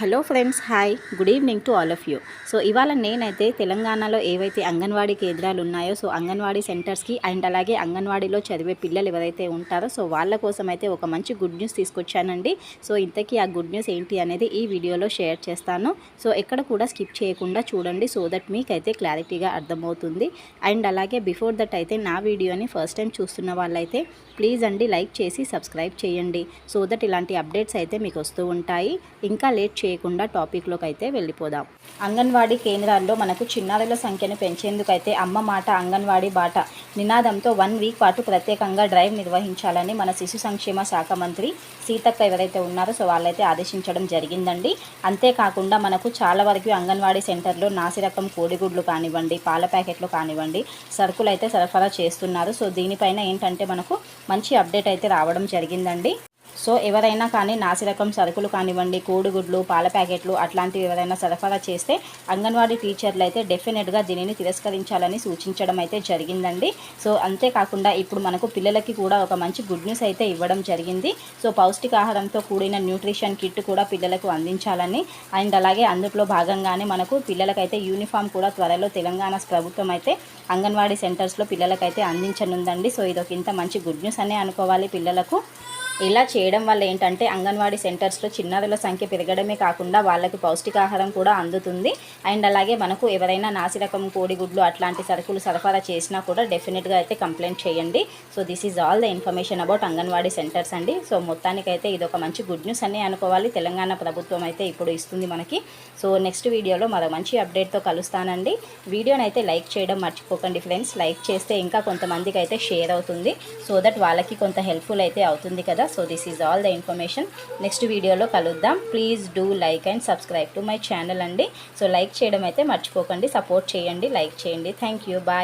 Hello friends hi. Good evening to all of you. So ఇవాళ నేనైతే తెలంగాణలో ఏవైతే అంగన్వాడీ కేంద్రాలు ఉన్నాయో సో అంగన్వాడీ సెంటర్స్కి అండ్ అలాగే అంగన్వాడీలో చదివే పిల్లలు ఎవరైతే ఉంటారో సో వాళ్ళ కోసం అయితే ఒక మంచి గుడ్ న్యూస్ తీసుకొచ్చానండి. సో ఇంతకీ ఆ గుడ్ న్యూస్ ఏంటి అనేది ఈ వీడియోలో షేర్ చేస్తాను. సో ఎక్కడ కూడా స్కిప్ చేయకుండా చూడండి సో దట్ మీకైతే క్లారిటీగా అర్థమవుతుంది. అండ్ అలాగే బిఫోర్ దట్ అయితే నా వీడియోని ఫస్ట్ టైం చూస్తున్న వాళ్ళైతే ప్లీజ్ అండి లైక్ చేసి సబ్స్క్రైబ్ చేయండి. సో దట్ ఇలాంటి అప్డేట్స్ అయితే మీకు వస్తూ ఉంటాయి. ఇంకా లేట్ చేయకుండా టాపిక్లోకి అయితే వెళ్ళిపోదాం. అంగన్వాడీ కేంద్రాల్లో మనకు చిన్నారుల సంఖ్యను పెంచేందుకైతే అమ్మ మాట అంగన్వాడీ బాట నినాదంతో వన్ వీక్ పాటు ప్రత్యేకంగా డ్రైవ్ నిర్వహించాలని మన శిశు సంక్షేమ శాఖ మంత్రి సీతక్క ఎవరైతే ఉన్నారో సో వాళ్ళైతే ఆదేశించడం జరిగిందండి. అంతేకాకుండా మనకు చాలా వరకు అంగన్వాడీ సెంటర్లో నాసిరకం కోడిగుడ్లు కానివ్వండి పాల ప్యాకెట్లు కానివ్వండి సరుకులు అయితే సరఫరా చేస్తున్నారు. సో దీనిపైన ఏంటంటే మనకు మంచి అప్డేట్ అయితే రావడం జరిగిందండి. సో ఎవరైనా కానీ నాసిరకం సరుకులు కానివ్వండి కోడిగుడ్లు పాల ప్యాకెట్లు అట్లాంటివి ఎవరైనా సరఫరా చేస్తే అంగన్వాడీ టీచర్లు అయితే డెఫినెట్గా దీనిని తిరస్కరించాలని సూచించడం అయితే జరిగిందండి. సో అంతేకాకుండా ఇప్పుడు మనకు పిల్లలకి కూడా ఒక మంచి గుడ్ న్యూస్ అయితే ఇవ్వడం జరిగింది. సో పౌష్టికాహారంతో కూడిన న్యూట్రిషన్ కిట్ కూడా పిల్లలకు అందించాలని అండ్ అలాగే అందులో భాగంగానే మనకు పిల్లలకైతే యూనిఫామ్ కూడా త్వరలో తెలంగాణ ప్రభుత్వం అయితే అంగన్వాడీ సెంటర్స్లో పిల్లలకైతే అందించనుందండి. సో ఇదొక ఇంత మంచి గుడ్ న్యూస్ అనే అనుకోవాలి పిల్లలకు. ఇలా చేయడం వల్ల ఏంటంటే అంగన్వాడీ సెంటర్స్లో చిన్నారుల సంఖ్య పెరగడమే కాకుండా వాళ్ళకి పౌష్టికాహారం కూడా అందుతుంది. అండ్ అలాగే మనకు ఎవరైనా నాసిరకం కోడిగుడ్లు అట్లాంటి సరుకులు సరఫరా చేసినా కూడా డెఫినెట్గా అయితే కంప్లైంట్ చేయండి. So this is all the information about anganwadi centres అండి. సో మొత్తానికైతే ఇది ఒక మంచి గుడ్ న్యూస్ అనే అనుకోవాలి. తెలంగాణ ప్రభుత్వం అయితే ఇప్పుడు ఇస్తుంది మనకి. సో నెక్స్ట్ వీడియోలో మరో మంచి అప్డేట్తో కలుస్తానండి. వీడియోని అయితే లైక్ చేయడం మర్చిపోకండి ఫ్రెండ్స్. లైక్ చేస్తే ఇంకా కొంతమందికి అయితే షేర్ అవుతుంది. సో దట్ వాళ్ళకి కొంత హెల్ప్ఫుల్ అయితే అవుతుంది కదా. So this is all the information next వీడియోలో కలుద్దాం. Please do like and subscribe to my channel అండి. సో లైక్ చేయడం అయితే మర్చిపోకండి. సపోర్ట్ చేయండి. లైక్ చేయండి. Thank you bye